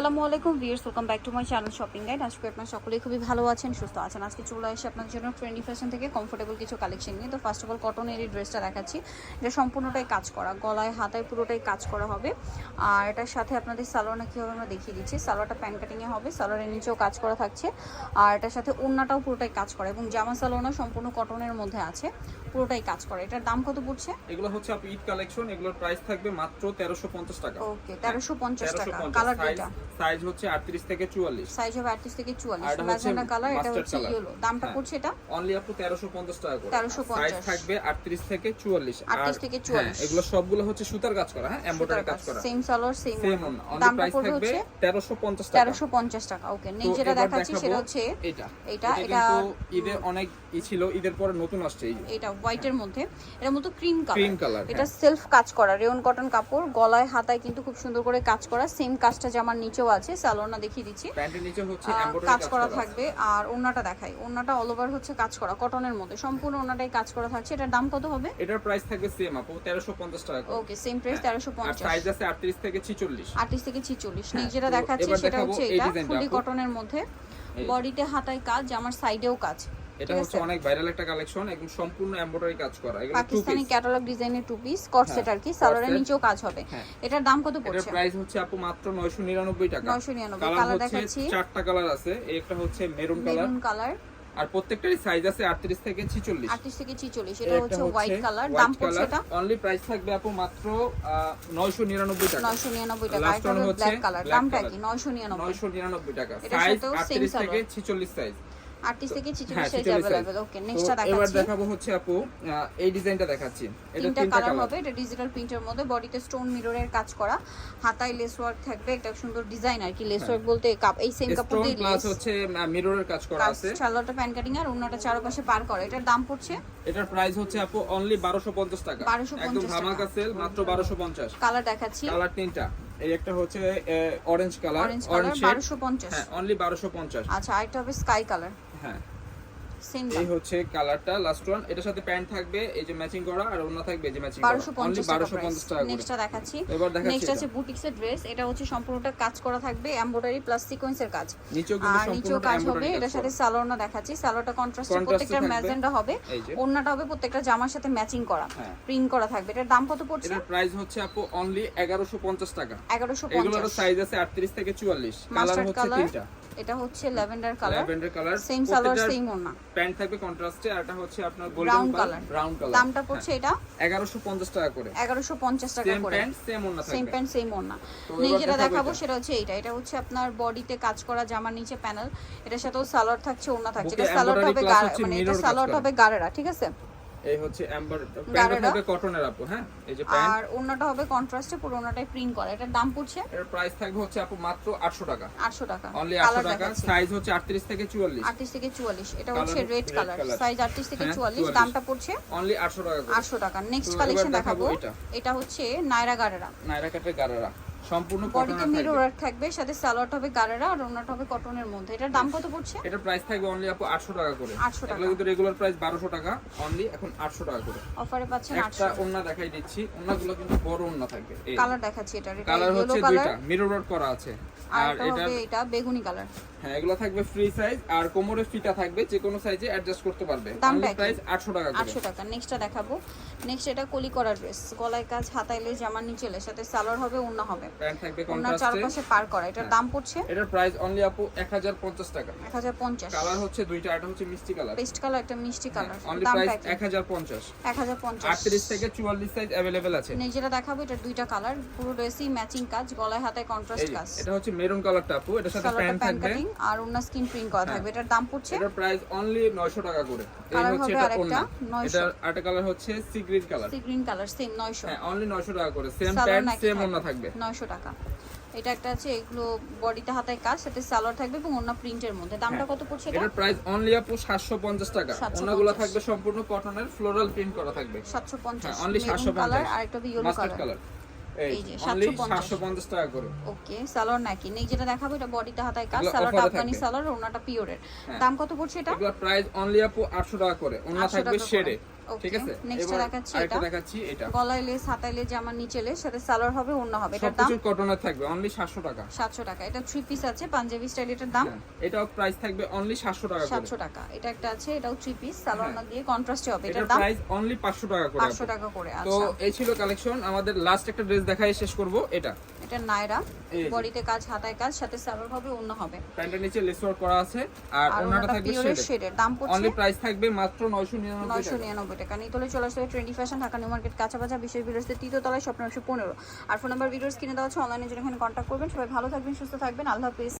আসসালামু আলাইকুম viewers welcome back to my channel shopping guide. আজকে আপনারা সকলেই খুবই ভালো আছেন সুস্থ আছেন। আজকে চলে আসি আপনাদের জন্য ট্রেন্ডি ফ্যাশন থেকে কমফোর্টেবল কিছু কালেকশন নিয়ে। তো ফার্স্ট অফ অল কটনের এই ড্রেসটা দেখাচ্ছি। এটা সম্পূর্ণটাই কাজ করা গলায় হাতায় পুরোটাই কাজ করা হবে। আর এটার সাথে আপনাদের সালোয়ারটা কীভাবে আমরা দেখিয়ে দিচ্ছি সালোয়ারটা প্যান কাটিংয়ে হবে সালোয়ারের নিচেও কাজ করা থাকছে। আর এটার সাথে ওড়নাটাও পুরোটাই কাজ করা এবং জামা সালোয়ারও সম্পূর্ণ কটনের মধ্যে আছে পুরোটাই কাজ করা। এটার দাম কত পড়ছে? এগুলো হচ্ছে আপনি ঈদ কালেকশন এগুলোর প্রাইস থাকবে মাত্র তেরোশো টাকা। ওকে তেরোশো টাকা। 1350 কালার সাইজ হচ্ছে আটত্রিশ থেকে চুয়াল্লিশ। সাইজ হবে আটত্রিশ থেকে চুয়াল্লিশ। আর এটা হচ্ছে ম্যাজেন্ডা কালার এটা হচ্ছে। ইয়েলো দামটা হ্যাঁ। পড়ছে এটা? অনলি আপু তেরোশো পঞ্চাশ টাকা করে। 1350 সাইজ থাকবে আটত্রিশ থেকে চুয়াল্লিশ। 38 থেকে 44 এগুলো সবগুলো হচ্ছে সুতার কাজ করা হ্যাঁ এমব্রয়ডারি কাজ করা। সেম সালোয়ার সেম দামটা প্রাইস থাকবে হচ্ছে তেরোশো পঞ্চাশ টাকা। তেরোশো পঞ্চাশ টাকা। ওকে নেই যেটা দেখাচ্ছি সেটা হচ্ছে এটা। এটা- এটা এটা- কিন্তু ঈদে অনেক ই ছিল ঈদের পরে নতুন আসছে এই যে। এটা হোয়াইটের মধ্যে। এটা মতো ক্রিম Cream কালার এটা হ্যাঁ। সেলফ কাজ করা রেয়ন কটন কাপড় গলায় হাতায় কিন্তু খুব সুন্দর করে কাজ করা। সেম কাজটা জামার নিচেও আছে স্যালোনা দেখিয়ে দিচ্ছি। কাজ করা থাকবে আর ওড়নাটা দেখাই। ওড়নাটা অল ওভার হচ্ছে কাজ করা কটনের মধ্যে। সম্পূর্ণ ওনাটাই কাজ করা থাকছে। এটার দাম কত হবে? এটার প্রাইস থাকবে সেম আপু তেরোশো পঞ্চাশ টাকা ওকে সেম প্রাইস হ্যাঁ। তেরোশো আর পঞ্চাশ সাইজ আছে আটত্রিশ থেকে ছিচল্লিশ। আটত্রিশ থেকে ছিচল্লিশ। হ্যাঁ, নেক্সট যেটা দেখাচ্ছি সেটা হচ্ছে এটা ফুলি। কটনের মধ্যে। বডিতে হাতায় কাজ আমার সাইডেও কাজ। এটা হচ্ছে অনেক ভাইরাল একটা কালেকশন একদম সম্পূর্ণ এমব্রয়ডারি কাজ করা এগুলো পাকিস্তানি ক্যাটালগ ডিজাইনের টু পিস কট সেট আর কি সালোয়ারের। নিচেও কাজ হবে। হ্যাঁ। এটার দাম কত এটার পড়ছে? প্রাইস হচ্ছে আপু মাত্র 999 টাকা। 999 কালার দেখাচ্ছি। চারটা কালার আছে একটা হচ্ছে মেরুন কালার মেরুন কালার আর প্রত্যেকটারই সাইজ আছে 38 থেকে 46 38 থেকে 46 এটা হচ্ছে হোয়াইট কালার দাম পড়ছে এটা অনলি প্রাইস থাকবে আপু মাত্র আহ, 999 টাকা। 999 টাকা। এটা হচ্ছে ব্ল্যাক কালার দামটা কি? 999 999 টাকা। এটার সাইজ সাথেও 38 থেকে 46 সাইজ আর্টিস্ট থেকে 46 ডাবল হবে ওকে নেক্সটটা দেখাচ্ছি এবার দেখাবো হচ্ছে আপু এই ডিজাইনটা দেখাচ্ছি। এটা তিনটা কালার হবে এটা ডিজিটাল প্রিন্টের মধ্যে। বডিতে স্টোন মিররের কাজ করা। হাতায় লেস ওয়ার্ক থাকবে এটা সুন্দর ডিজাইন আর কি। লেস ওয়ার্ক হ্যাঁ। বলতে কাপ এই সেম কাপড় দিয়ে লেস হচ্ছে মিররের কাজ করা আছে। শালোটা প্যান কাটিং আর ওন্নাটা চারপাশে পার করা। এটার দাম পড়ছে? এটার প্রাইস হচ্ছে আপু অনলি 1250 টাকা। 1250 একদম ধামাকা সেল মাত্র 1250 কালার দেখাচ্ছি। কালার তিনটা। এই একটা হচ্ছে অরেঞ্জ কালার অরেঞ্জ কালার 1250 হ্যাঁ অনলি 1250 আচ্ছা আরেকটা হবে স্কাই কালার হ্যাঁ। এই হচ্ছে কালারটা লাস্ট ওয়ান এটার সাথে প্যান্ট থাকবে এই যে ম্যাচিং করা আর ওন্না থাকবে এই যে ম্যাচিং করা। বারোশো অনলি পঞ্চাশ টাকা 1250 টাকা নেক্সটটা দেখাচ্ছি। এবার দেখাচ্ছি নেক্সট আছে বুটিক্সের ড্রেস এটা হচ্ছে সম্পূর্ণটা কাজ করা থাকবে এমব্রয়ডারি প্লাস সিকোয়েন্সের কাজ। নিচেও কিন্তু সম্পূর্ণ কাজ হবে। এটার সাথে সালোয়ারটা দেখাচ্ছি। সালোয়ারটা কন্ট্রাস্টে প্রত্যেকটা ম্যাজেন্ডা হবে। এই ওড়নাটা হবে প্রত্যেকটা জামার সাথে ম্যাচিং করা। হ্যাঁ। প্রিন্ট করা থাকবে। এটার দাম কত পড়ছে? এটার প্রাইস হচ্ছে আপু অনলি 1150 টাকা। এগারোশো এগুলোর সাইজ আছে 38 থেকে 44 কালার হচ্ছে তিনটা। এটা হচ্ছে lavender colour. Lavender colour. Same salwar same ওড়না। প্যান্ট থাকবে কন্ট্রাস্টে আর এটা হচ্ছে আপনার golden color। Colour brown colour দামটা পড়ছে এটা? 1150 টাকা করে। এগারোশো পঞ্চাশ টাকা সেম করে। প্যান্ট সেম ওন্না সেম প্যান্ট সেম নেই যেটা দেখাবো সেটা হচ্ছে এইটা। এটা হচ্ছে আপনার বডিতে কাজ করা জামার নিচে প্যানেল এটার সাথেও সালোয়ার থাকছে ওড়না থাকছে। এটা সালোয়ারটা হবে মানে এটা করা। হবে গাড়েরা ঠিক আছে? এই হচ্ছে এমবার প্যান্ট গাড়েরা। থাকবে কটনের আপু হ্যাঁ? এই যে প্যান্ট। আর ওড়নাটা হবে কন্ট্রাস্টে পুরো ওড়নাটাই প্রিন্ট করা। এটার দাম পড়ছে? এর প্রাইস থাকবে হচ্ছে আপু মাত্র 800 টাকা। আটশো টাকা। অনলি 800 টাকা। সাইজ হচ্ছে 38 থেকে 44 আটত্রিশ থেকে চুয়াল্লিশ। এটা হচ্ছে রেড কালার সাইজ আটত্রিশ থেকে হ্যাঁ, চুয়াল্লিশ। 44 দামটা পড়ছে অনলি 800 টাকা করে। আটশো টাকা। নেক্সট কালেকশন দেখাবো এটা। হচ্ছে নায়রা গাড়েরা নাইরা কাটের গারারা। সম্পূর্ণ বডিতে মিরর ওয়ার্ক থাকবে। সাথে সালোয়ারটা হবে গাড়েরা আর ওড়নাটা হবে কটনের মধ্যে। এটার দাম কত পড়ছে? এটা প্রাইস থাকবে অনলি আপু 800 টাকা করে। 800 টাকা। কিন্তু রেগুলার প্রাইস 1200 টাকা অনলি এখন 800 টাকা করে। অফারে পাচ্ছেন একটা আটশো ওন্না দেখাই দিচ্ছি ওন্নাগুলো কিন্তু বড় ওন্না থাকবে কালার দেখাচ্ছি এটা এটা কালার হচ্ছে দুইটা মিরর ওয়ার্ক করা আছে। আর আর এটা এটা হবে এটা বেগুনি কালার হ্যাঁ এগুলো থাকবে ফ্রি সাইজ আর কোমরের ফিতা থাকবে যে কোনো সাইজে অ্যাডজাস্ট করতে পারবে দামটা অনলি একই। প্রাইস 800 টাকা করে আটশো টাকা নেক্সটটা দেখাবো নেক্সট এটা কলি করা ড্রেস গলায় কাজ হাতায় লেস জামার নিচে লেস সাথে সালোয়ার হবে ওড়না হবে প্যান্ট থাকবে ওড়নার কন্ট্রাস্টে চারপাশে পার করা এটার দাম পড়ছে এটার প্রাইস অনলি আপু 1050 টাকা এক হাজার পঞ্চাশ কালার হচ্ছে দুইটা এটা হচ্ছে মিষ্টি কালার পেস্ট কালার একটা মিষ্টি কালার অনলি দামটা প্রাইস একই 1050 এক হাজার পঞ্চাশ 38 থেকে 44 সাইজ अवेलेबल আছে নেই যেটা দেখাবো এটা দুইটা কালার পুরো ড্রেসই ম্যাচিং কাজ গলায় হাতায় এই কন্ট্রাস্ট যে, কাজ এটা হচ্ছে মেরুন কালারটা আপু এটার সাথে প্যান্ট প্যান থাকবে। আর ওড়না স্কিন প্রিন্ট করা থাকবে। এটার দাম পড়ছে? এটার প্রাইস অনলি 900 টাকা করে। এই হচ্ছে এটা 900 এটা আরেকটা কালার হচ্ছে sea green colour sea green colour same নয়শো। হ্যাঁ অনলি 900 টাকা করে। Same pant same? ওন্না থাকবে। নয়শো টাকা। এটা একটা আছে এগুলো বডিতে হাতায় কাজ সাথে সালোয়ার থাকবে এবং অন্য প্রিন্টের মধ্যে। দামটা কত পড়ছে এটা? এটার প্রাইস অনলি আপু 750 টাকা। 750 ওনাগুলো থাকবে সম্পূর্ণ কটনের ফ্লোরাল প্রিন্ট করা থাকবে। সাতশো পঞ্চাশ। হ্যাঁ, only 750 কালার আর একটা ইয়েলো কালার এই এই যে, 750 750 টাকা করে। ওকে সালোয়ার নাকি? নেই যেটা দেখাবো এটা বডিতে হাতায় কাজ এগুলো সালোয়ারটা আফগানি সালোয়ার ওনাটা পিওরের হ্যাঁ। দাম কত পড়ছে এটা? প্রাইস অনলি আপু 800 টাকা করে। ওনা থাকবে শেডে ঠিক আছে? এবার দেখাচ্ছি এটা। দেখাচ্ছি এটা। গলায় লেস হাতায় লেস জামার নিচে লেস সাথে সালোয়ার হবে হবে। এটার দাম? সবকিছু কটনের থাকবে অনলি 700 টাকা। সাতশো টাকা। এটা থ্রি পিস আছে পাঞ্জাবি স্টাইল এটার দাম? হ্যাঁ, এটাও প্রাইস থাকবে অনলি 700 টাকা করে। সাতশো টাকা। এটা একটা আছে এটাও থ্রি পিস সালোয়ার না দিয়ে কন্ট্রাস্টে হবে। এটার দাম? প্রাইস অনলি 500 টাকা করে। পাঁচশো আপু। টাকা করে তো আচ্ছা। এই ছিল কালেকশন আমাদের লাস্ট একটা ড্রেস দেখাই শেষ করব এটা। এটা নায়রা বডিতে কাজ হাতায় কাজ সাথে সালোয়ার হবে হবে। প্যান্টের নিচে লেস ওয়ার্ক করা আছে আর থাকবে শেডের দাম পড়ছে অনলি প্রাইস থাকবে মাত্র 999 নয়শো টাকা। নিরানব্বই টাকা। নিয়ে তোলে চলে আসবে trendy fashion Dhaka new market কাঁচাবাজা বিশেষ বিরোধী তৃতীয় তলায় স্বপ্ন একশো পনেরো। আর ফোন নাম্বার ভিডিওস কিনে দেওয়া আছে অনলাইনে জন্য এখানে কন্ট্যাক্ট করবেন। সবাই ভালো থাকবেন সুস্থ থাকবেন। আল্লাহ হাফিজ।